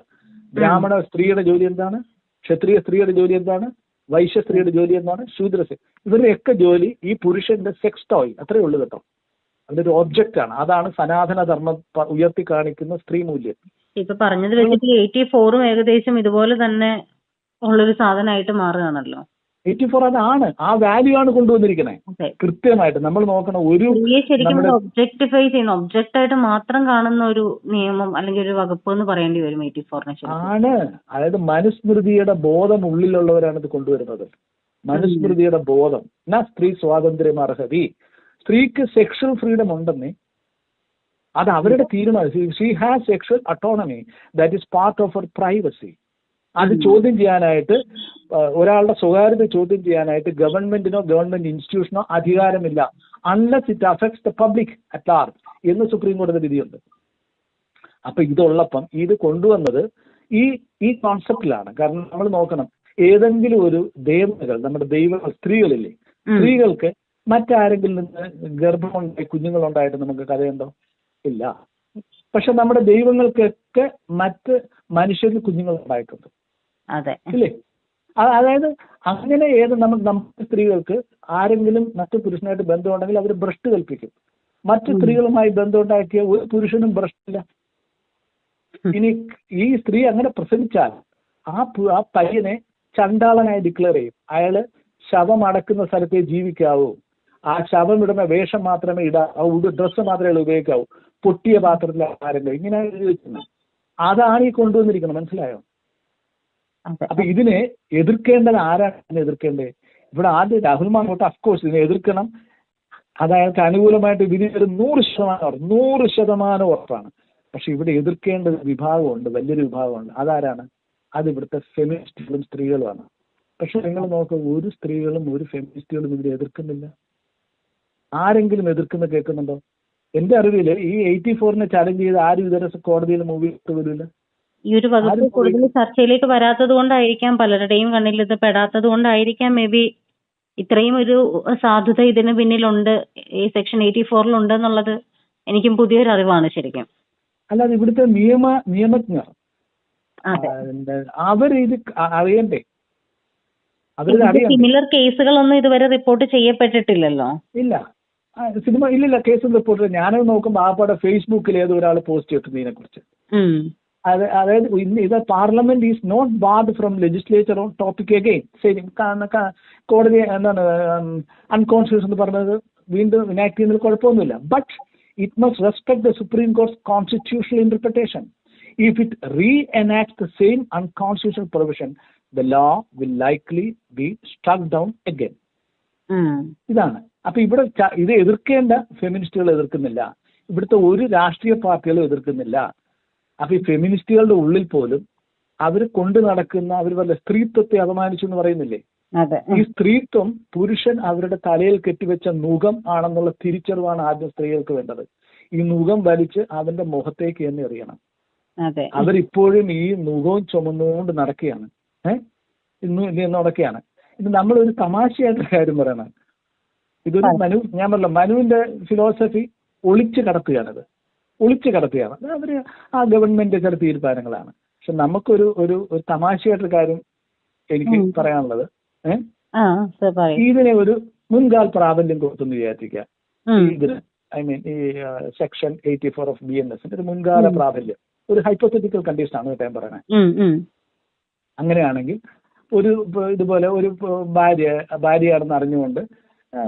ബ്രാഹ്മണ സ്ത്രീയുടെ ജോലി എന്താണ്? ക്ഷത്രിയ സ്ത്രീയുടെ ജോലി എന്താണ്? വൈശ്യ സ്ത്രീയുടെ ജോലി എന്താണ്? ശൂദ്ര ഇവരുടെയൊക്കെ ജോലി ഈ പുരുഷന്റെ സെക്സ് ടോയ് അത്രേ ഉള്ളൂ കേട്ടോ. അതൊരു ഒബ്ജക്റ്റ് ആണ്. അതാണ് സനാതന ധർമ്മം ഉയർത്തി കാണിക്കുന്ന സ്ത്രീ മൂല്യം. ഇപ്പൊ പറഞ്ഞത് വെച്ചിട്ട് എയ്റ്റി ഫോറും ഏകദേശം ഇതുപോലെ തന്നെ ഉള്ളൊരു സാധനമായിട്ട് മാറുകയാണല്ലോ. എയ്റ്റി ഫോർ അതാണ് ആ വാല്യൂ ആണ് കൊണ്ടുവന്നിരിക്കുന്നത് കൃത്യമായിട്ട് നമ്മൾ നോക്കണ ഒരു ഒബ്ജക്ടിഫൈ ചെയ്യുന്ന ഒബ്ജക്റ്റ് ആയിട്ട് മാത്രം കാണുന്ന ഒരു നിയമം അല്ലെങ്കിൽ ഒരു വകുപ്പ് എന്ന് പറയേണ്ടി വരും എയ്റ്റി ഫോറിനെ ആണ്. അതായത് മനുസ്മൃതിയുടെ ബോധം ഉള്ളിലുള്ളവരാണ് ഇത് കൊണ്ടുവരുന്നത്. മനുസ്മൃതിയുടെ ബോധം. എന്നാ സ്ത്രീ സ്വാതന്ത്ര്യം അർഹതി സ്ത്രീക്ക് സെക്ഷൽ ഫ്രീഡം ഉണ്ടെന്നേ അത് അവരുടെ തീരുമാനം. She has sexual autonomy that is part of our privacy അത് ചോദ്യം ചെയ്യാനായിട്ട് ഒരാളുടെ സ്വകാര്യത ചോദ്യം ചെയ്യാനായിട്ട് ഗവൺമെന്റിനോ ഗവൺമെന്റ് ഇൻസ്റ്റിറ്റ്യൂഷനോ അധികാരമില്ല. Unless it affects the public at large എന്ന് സുപ്രീം കോടതി വിധിയുണ്ട്. അപ്പൊ ഇതുള്ളപ്പം ഇത് കൊണ്ടുവന്നത് ഈ ഈ കോൺസെപ്റ്റിലാണ് കാരണം നമ്മൾ നോക്കണം ഏതെങ്കിലും ഒരു ദേവതകൾ നമ്മുടെ ദൈവ സ്ത്രീകളില്ലേ. സ്ത്രീകൾക്ക് മറ്റാരെങ്കിലും നിന്ന് ഗർഭമുണ്ടായി കുഞ്ഞുങ്ങളുണ്ടായിട്ട് നമുക്ക് കഥയുണ്ടോ? ഇല്ല. പക്ഷെ നമ്മുടെ ദൈവങ്ങൾക്കൊക്കെ മറ്റ് മനുഷ്യരിൽ കുഞ്ഞുങ്ങൾ ഉണ്ടായിട്ടുണ്ട് ഇല്ലേ? അതായത് അങ്ങനെ ഏത് നമ്മൾ നമ്മുടെ സ്ത്രീകൾക്ക് ആരെങ്കിലും മറ്റു പുരുഷനായിട്ട് ബന്ധമുണ്ടെങ്കിൽ അവർ ഭ്രഷ്ട് കൽപ്പിക്കും. മറ്റു സ്ത്രീകളുമായി ബന്ധമുണ്ടാക്കിയ ഒരു പുരുഷനും ഭ്രഷ്ടില്ല. ഇനി ഈ സ്ത്രീ അങ്ങനെ പ്രസവിച്ചാൽ ആ ആ പയ്യനെ ചണ്ടാളനായി ഡിക്ലെയർ ചെയ്യും. അയാൾ ശവം അടക്കുന്ന സ്ഥലത്തെ ജീവിക്കാവൂ. ആ ശവം ഇടുന്ന വേഷം മാത്രമേ ഇടാവൂ. ഡ്രസ്സ് മാത്രമേ അയാൾ ഉപയോഗിക്കാവൂ. പൊട്ടിയ പാത്രത്തിൽ ആഹാരം ഇങ്ങനെ എഴുതി വെക്കുന്നത്. അതാണ് ഈ കൊണ്ടുവന്നിരിക്കുന്നത്. മനസ്സിലായോ? അപ്പൊ ഇതിനെ എതിർക്കേണ്ടത് ആരാണ് ഇതിനെ എതിർക്കേണ്ടത്? ഇവിടെ ആദ്യം രാഹുൽ മാങ്ങോട്ട് അഫ്കോഴ്സ് ഇതിനെ എതിർക്കണം. അത് അയാൾക്ക് അനുകൂലമായിട്ട് വിധി ഒരു നൂറ് ശതമാനം ഉറപ്പ് നൂറ് ശതമാനം ഉറപ്പാണ്. പക്ഷെ ഇവിടെ എതിർക്കേണ്ട ഒരു വിഭാഗമുണ്ട് വലിയൊരു വിഭാഗമുണ്ട്. അതാരാണ്? അത് ഇവിടുത്തെ ഫെമിനിസ്റ്റുകളും സ്ത്രീകളുമാണ്. പക്ഷെ നിങ്ങൾ നോക്കുക ഒരു സ്ത്രീകളും ഒരു ഫെമിനിസ്റ്റുകളും ഇതിനെ എതിർക്കുന്നില്ല. ആരെങ്കിലും എതിർക്കുന്ന കേൾക്കുന്നുണ്ടോ? എന്റെ അറിവിൽ ഈ എയ്റ്റി ഫോറിനെ ചാലഞ്ച് ചെയ്ത് ആരും ഇതുവരെ കോടതിയിൽ മൂവി ചെയ്തിട്ട് വരില്ല ഈ ഒരു വകുപ്പ് കൂടുതൽ ചർച്ചയിലേക്ക് വരാത്തത് കൊണ്ടായിരിക്കാം പലരുടെയും കണ്ണിൽ ഇത് പെടാത്തത് കൊണ്ടായിരിക്കാം. മേ ബി ഇത്രയും ഒരു സാധുത ഇതിന് പിന്നിലുണ്ട്. ഈ സെക്ഷൻ എയ്റ്റി ഫോറിലുണ്ട് എന്നുള്ളത് എനിക്കും പുതിയൊരു അറിവാണ് ശരിക്കും. അല്ലാതെ ഇവിടുത്തെ നിയമ നിയമജ്ഞർ. അതെ. അവർ ഇത് അറിയണ്ടേ? സിമിലർ കേസുകളൊന്നും ഇതുവരെ റിപ്പോർട്ട് ചെയ്യപ്പെട്ടിട്ടില്ലല്ലോ? ഇല്ല. സിനിമ ഇല്ലില്ല കേസ് റിപ്പോർട്ട് ഞാനത് നോക്കുമ്പോൾ ആപ്പാടെ ഫേസ്ബുക്കിൽ ഏതോ ഒരാൾ പോസ്റ്റ് ഇതിനെ കുറിച്ച് അതായത് ഇന്ന് ഇത് parliament is not barred from legislature on topic again. ശരി കോടതി എന്താണ് അൺകോൺസ്റ്റിറ്റ്യൂഷൻ എന്ന് പറഞ്ഞത് വീണ്ടും ഇനാക്ട് ചെയ്യുന്നതിൽ കുഴപ്പമൊന്നുമില്ല. But it must respect the supreme court constitutional interpretation if it reenact the same unconstitutional provision the law will likely be struck down again. ഇതാണ്. അപ്പൊ ഇവിടെ ഇത് എതിർക്കേണ്ട ഫെമിനിസ്റ്റുകൾ എതിർക്കുന്നില്ല. ഇവിടുത്തെ ഒരു രാഷ്ട്രീയ പാർട്ടികളും എതിർക്കുന്നില്ല. അപ്പൊ ഈ ഫെമിനിസ്റ്റുകളുടെ ഉള്ളിൽ പോലും അവർ കൊണ്ടു നടക്കുന്ന അവർ വല്ല സ്ത്രീത്വത്തെ അപമാനിച്ചു എന്ന് പറയുന്നില്ലേ? ഈ സ്ത്രീത്വം പുരുഷൻ അവരുടെ തലയിൽ കെട്ടിവെച്ച മുഖം ആണെന്നുള്ള തിരിച്ചറിവാണ് ആദ്യം സ്ത്രീകൾക്ക് വേണ്ടത്. ഈ മുഖം വലിച്ച് അവന്റെ മുഖത്തേക്ക് തന്നെ എറിയണം. അവരിപ്പോഴും ഈ മുഖവും ചുമന്നുകൊണ്ട് നടക്കുകയാണ്. ഏഹ് നടക്കുകയാണ്. ഇത് നമ്മൾ ഒരു തമാശയായിട്ട് കാര്യം പറയണം. ഇതൊരു മനു ഞാൻ പറഞ്ഞ മനുവിന്റെ ഫിലോസഫി ഒളിച്ചു കടത്തുകയാണിത്. ഒളിച്ചു കടത്തുകയാണ്. അത് അവർ ആ ഗവൺമെന്റ് ചില തീരുമാനങ്ങളാണ് പക്ഷെ നമുക്കൊരു ഒരു ഒരു തമാശയായിട്ടൊരു കാര്യം എനിക്ക് പറയാനുള്ളത്. ഇതിനെ ഒരു മുൻകാൽ പ്രാബല്യം കൊടുത്തെന്ന് വിചാരിക്കുക ഉം. ഇതിന് ഐ മീൻ ഈ section eighty four of B N എസിന്റെ ഒരു മുൻകാല. പ്രാബല്യം. ഒരു ഹൈപ്പോത്തറ്റിക്കൽ കണ്ടീഷൻ ആണ് ഞാൻ പറയണേ. അങ്ങനെയാണെങ്കിൽ ഒരു ഇതുപോലെ ഒരു ഭാര്യ ഭാര്യയാണെന്ന് അറിഞ്ഞുകൊണ്ട് ആ,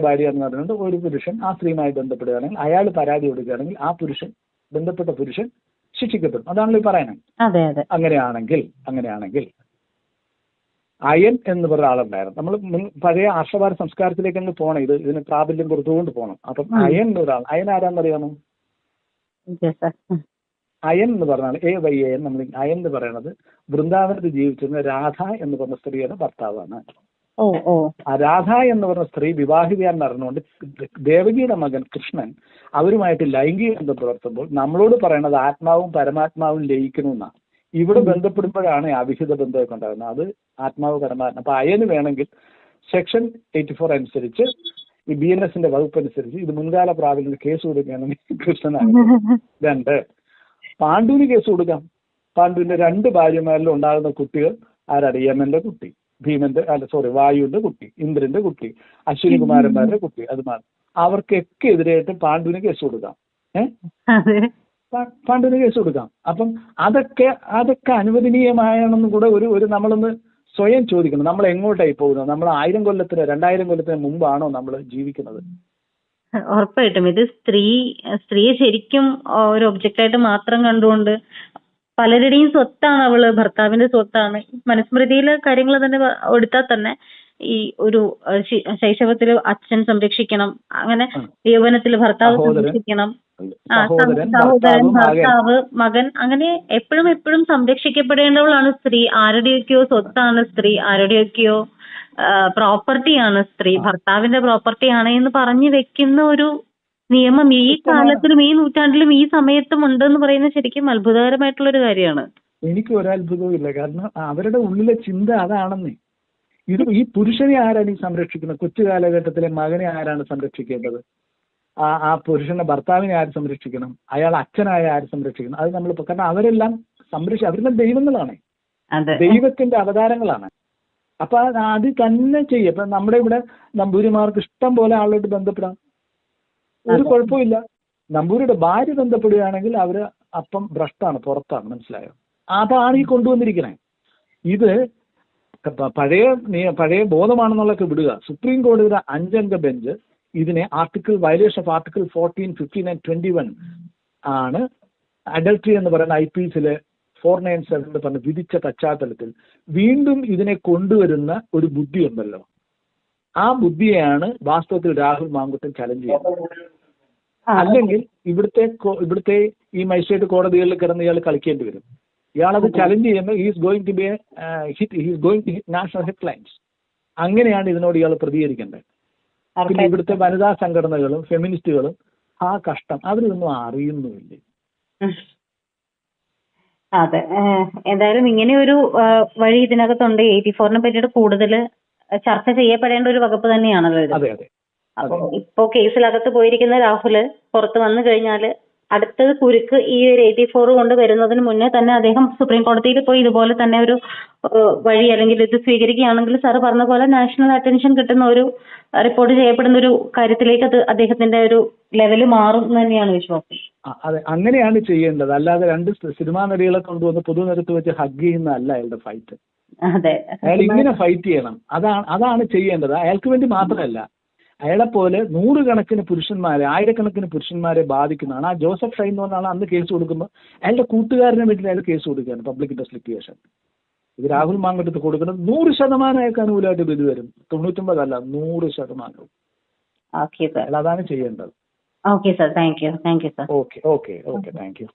ഭാര്യ എന്ന് അറിഞ്ഞുകൊണ്ട് ഒരു പുരുഷൻ ആ സ്ത്രീയുമായി ബന്ധപ്പെടുകയാണെങ്കിൽ അയാൾ പരാതി കൊടുക്കുകയാണെങ്കിൽ ആ പുരുഷൻ ബന്ധപ്പെട്ട പുരുഷൻ ശിക്ഷിക്കപ്പെടും. അതാണല്ലോ ഈ പറയുന്നത്. അങ്ങനെയാണെങ്കിൽ അങ്ങനെയാണെങ്കിൽ അയൻ എന്ന് പറഞ്ഞ ആളുണ്ടായിരുന്നു നമ്മൾ മുൻ പഴയ ആർഷഭാര സംസ്കാരത്തിലേക്ക് അങ്ങ് പോകണം ഇത് ഇതിന് പ്രാബല്യം കൊടുത്തുകൊണ്ട് പോകണം അപ്പം അയൻ എന്ന് ഒരാൾ അയൻ ആരാന്നറിയാമോ അറിയാമോ? അയൻ എന്ന് പറഞ്ഞാൽ എ വൈ എൻ നമ്മൾ അയൻ എന്ന് പറയുന്നത് വൃന്ദാവനത്തിൽ ജീവിച്ചിരുന്ന രാധ എന്ന് പറഞ്ഞ സ്ത്രീയുടെ ഭർത്താവാണ്. ഓ രാധ എന്ന് പറഞ്ഞ സ്ത്രീ വിവാഹിതയാണെന്ന് അറിഞ്ഞുകൊണ്ട് ദേവകിയുടെ മകൻ കൃഷ്ണൻ അവരുമായിട്ട് ലൈംഗിക ബന്ധം പുലർത്തുമ്പോൾ നമ്മളോട് പറയണത് ആത്മാവും പരമാത്മാവും ലയിക്കണമെന്നാണ് ഇവിടെ ബന്ധപ്പെടുമ്പോഴാണ് അവിഹിത ബന്ധമൊക്കെ ഉണ്ടാകുന്നത്. അത് ആത്മാവ് പരമാത്മ അപ്പൊ അയന് വേണമെങ്കിൽ സെക്ഷൻ എയ്റ്റി ഫോർ അനുസരിച്ച് ഈ ബി എൻ എസിന്റെ വകുപ്പ് അനുസരിച്ച് ഇത് മുൻകാല പ്രാബല്യത്തിൽ കേസ് കൊടുക്കുകയാണെങ്കിൽ കൃഷ്ണനാണ്. രണ്ട് പാണ്ഡുവിന് കേസ് കൊടുക്കാം. പാണ്ഡുവിന്റെ രണ്ട് ഭാര്യമാരിലും ഉണ്ടാകുന്ന കുട്ടികൾ ആരാണ് യമന്റെ കുട്ടി. ഭീമന്റെ അല്ല സോറി വായുവിന്റെ കുട്ടി ഇന്ദ്രന്റെ കുട്ടി അശ്വിനി കുമാരന്മാരുടെ കുട്ടി അത് മാറി അവർക്കൊക്കെ എതിരായിട്ട് പാണ്ഡുവിന് കേസ് കൊടുക്കാം. ഏഹ് പാണ്ഡുവിന് കേസ് കൊടുക്കാം. അപ്പം അതൊക്കെ അതൊക്കെ അനുവദനീയമാണെന്നും കൂടെ ഒരു ഒരു നമ്മളൊന്ന് സ്വയം ചോദിക്കണം. നമ്മൾ എങ്ങോട്ടായി പോകുന്നത്? നമ്മൾ ആയിരം കൊല്ലത്തിന് രണ്ടായിരം കൊല്ലത്തിന് മുമ്പാണോ നമ്മൾ ജീവിക്കുന്നത്? ഉറപ്പായിട്ടും. ഇത് സ്ത്രീ സ്ത്രീയെ ശരിക്കും ഒരു ഒബ്ജക്റ്റ് ആയിട്ട് മാത്രം കണ്ടുകൊണ്ട് പലരുടെയും സ്വത്താണ് അവൾ ഭർത്താവിന്റെ സ്വത്താണ്. മനുസ്മൃതിയിലെ കാര്യങ്ങൾ തന്നെ എടുത്താൽ തന്നെ ഈ ഒരു ശൈശവത്തിൽ ശൈശവത്തിൽ അച്ഛൻ സംരക്ഷിക്കണം അങ്ങനെ യൗവനത്തിൽ യൗവനത്തിൽ ഭർത്താവ് സംരക്ഷിക്കണം. ആ, സഹോദരൻ ഭർത്താവ് മകൻ. അങ്ങനെ എപ്പോഴും എപ്പോഴും സംരക്ഷിക്കപ്പെടേണ്ടവളാണ് സ്ത്രീ. ആരുടെയൊക്കെയോ സ്വത്താണ് സ്ത്രീ ആരുടെയൊക്കെയോ പ്രോപ്പർട്ടിയാണ് സ്ത്രീ. ഭർത്താവിന്റെ പ്രോപ്പർട്ടിയാണ് എന്ന് പറഞ്ഞു വെക്കുന്ന ഒരു നിയമം ഈ കാലത്തിലും ഈ നൂറ്റാണ്ടിലും ഈ സമയത്തും ഉണ്ടെന്ന് പറയുന്നത് ശരിക്കും അത്ഭുതകരമായിട്ടുള്ള ഒരു കാര്യമാണ്. എനിക്ക് ഒരത്ഭുതവും ഇല്ല. കാരണം അവരുടെ ഉള്ളിലെ ചിന്ത അതാണെന്നേ. ഇത് ഈ പുരുഷനെ ആരാണ് ഈ സംരക്ഷിക്കുന്നത്? കൊച്ചു കാലഘട്ടത്തിലെ മകനെ ആരാണ് സംരക്ഷിക്കേണ്ടത്? ആ ആ പുരുഷന്റെ ഭർത്താവിനെ ആര് സംരക്ഷിക്കണം? അയാൾ അച്ഛനായ ആര് സംരക്ഷിക്കണം? അത് നമ്മൾ കാരണം അവരെല്ലാം സംരക്ഷ അവരെല്ലാം ദൈവങ്ങളാണ്. ദൈവത്തിന്റെ അവതാരങ്ങളാണ്. അപ്പൊ അത് അത് തന്നെ ചെയ്യും. ഇപ്പൊ നമ്മുടെ ഇവിടെ നമ്പൂരിമാർക്ക് ഇഷ്ടം പോലെ ആളോട്ട് ബന്ധപ്പെടാം. ഒരു. കുഴപ്പമില്ല നമ്പൂരിയുടെ ഭാര്യ ബന്ധപ്പെടുകയാണെങ്കിൽ അവർ അപ്പം ഭ്രഷ്ടാണ് പുറത്താണ് മനസ്സിലായോ? അതാണ് ഈ കൊണ്ടുവന്നിരിക്കുന്നത് ഇത് പഴയ പഴയ ബോധമാണെന്നുള്ളതൊക്കെ വിടുക. സുപ്രീം കോടതിയുടെ അഞ്ചംഗ ബെഞ്ച് ഇതിനെ article violation of article fourteen fifteen and twenty one ആണ് അഡൽട്രി എന്ന് പറയുന്ന ഐ പി എസിലെ ഫോർ നയൻ സെവൻ എന്ന് പറഞ്ഞ വിധിച്ച പശ്ചാത്തലത്തിൽ വീണ്ടും ഇതിനെ കൊണ്ടുവരുന്ന ഒരു ബുദ്ധിയുണ്ടല്ലോ ആ ബുദ്ധിയെയാണ് വാസ്തവത്തിൽ രാഹുൽ മാങ്കുട്ടൻ ചലഞ്ച് ചെയ്യുന്നത്. അല്ലെങ്കിൽ ഇവിടുത്തെ ഇവിടുത്തെ ഈ മജിസ്ട്രേറ്റ് കോടതികളിൽ കിടന്ന് ഇയാൾ കളിക്കേണ്ടി വരും. ഇയാളത് ചലഞ്ച് ചെയ്യുമ്പോൾ is going to be hit is going to hit national headlines അങ്ങനെയാണ് ഇതിനോട് ഇയാൾ പ്രതികരിക്കേണ്ടത്. പിന്നെ. ഇവിടുത്തെ വനിതാ സംഘടനകളും ഫെമിനിസ്റ്റുകളും ആ കഷ്ടം അവരിതൊന്നും അറിയുന്നുമില്ല? അതെ. എന്തായാലും ഇങ്ങനെ ഒരു വഴി ഇതിനകത്തുണ്ട്. എയ്റ്റി ഫോറിനെ പറ്റിയിട്ട് കൂടുതൽ ചർച്ച ചെയ്യപ്പെടേണ്ട ഒരു വകുപ്പ് തന്നെയാണല്ലോ അതെ അതെ. അപ്പൊ ഇപ്പോ കേസിലകത്ത് പോയിരിക്കുന്ന രാഹുൽ പുറത്ത് വന്നു കഴിഞ്ഞാൽ അടുത്തത് കുരുക്ക് ഈ ഒരു എയ്റ്റി ഫോർ കൊണ്ട് വരുന്നതിന് മുന്നേ തന്നെ അദ്ദേഹം സുപ്രീം കോടതിയിൽ പോയി ഇതുപോലെ തന്നെ ഒരു വഴി അല്ലെങ്കിൽ ഇത് സ്വീകരിക്കുകയാണെങ്കിൽ സാറ് പറഞ്ഞ പോലെ നാഷണൽ അറ്റൻഷൻ കിട്ടുന്ന ഒരു റിപ്പോർട്ട് ചെയ്യപ്പെടുന്ന ഒരു കാര്യത്തിലേക്ക് അത് അദ്ദേഹത്തിന്റെ ഒരു ലെവൽ മാറും എന്ന് തന്നെയാണ് വിശ്വാസം. അതെ അങ്ങനെയാണ് ചെയ്യേണ്ടത്. അല്ലാതെ രണ്ട് സിനിമാ നടികളെ കൊണ്ടുവന്ന് പൊതുനിരത്ത് വെച്ച് ഹഗ് ചെയ്യുന്നതല്ല അയാളുടെ ഫൈറ്റ് അതെ. അയാൾ ഇങ്ങനെ ഫൈറ്റ് ചെയ്യണം. അതാണ് അതാണ് ചെയ്യേണ്ടത്. അയാൾക്ക് വേണ്ടി മാത്രമല്ല. അയാളെ പോലെ നൂറുകണക്കിന് പുരുഷന്മാരെ ആയിരക്കണക്കിന് പുരുഷന്മാരെ ബാധിക്കുന്നതാണ്. ആ ജോസഫ് ഷൈൻ എന്ന് പറഞ്ഞ ആൾ അന്ന് കേസ് കൊടുക്കുമ്പോൾ അയാളുടെ കൂട്ടുകാരനെ വേണ്ടി അയാൾ കേസ് കൊടുക്കുകയാണ് പബ്ലിക് ഇൻട്രസ്റ്റ് ലിക്വിയേഷൻ ഇത് രാഹുൽ മാങ്കട്ടത്ത് കൊടുക്കുന്നത് നൂറ് ശതമാനം അയാൾക്ക് അനുകൂലമായിട്ട് ബില്ല് വരും. തൊണ്ണൂറ്റൊമ്പതല്ല നൂറ് ശതമാനവും. അയാൾ അതാണ് ചെയ്യേണ്ടത്. Okay sir thank you thank you sir okay okay okay thank you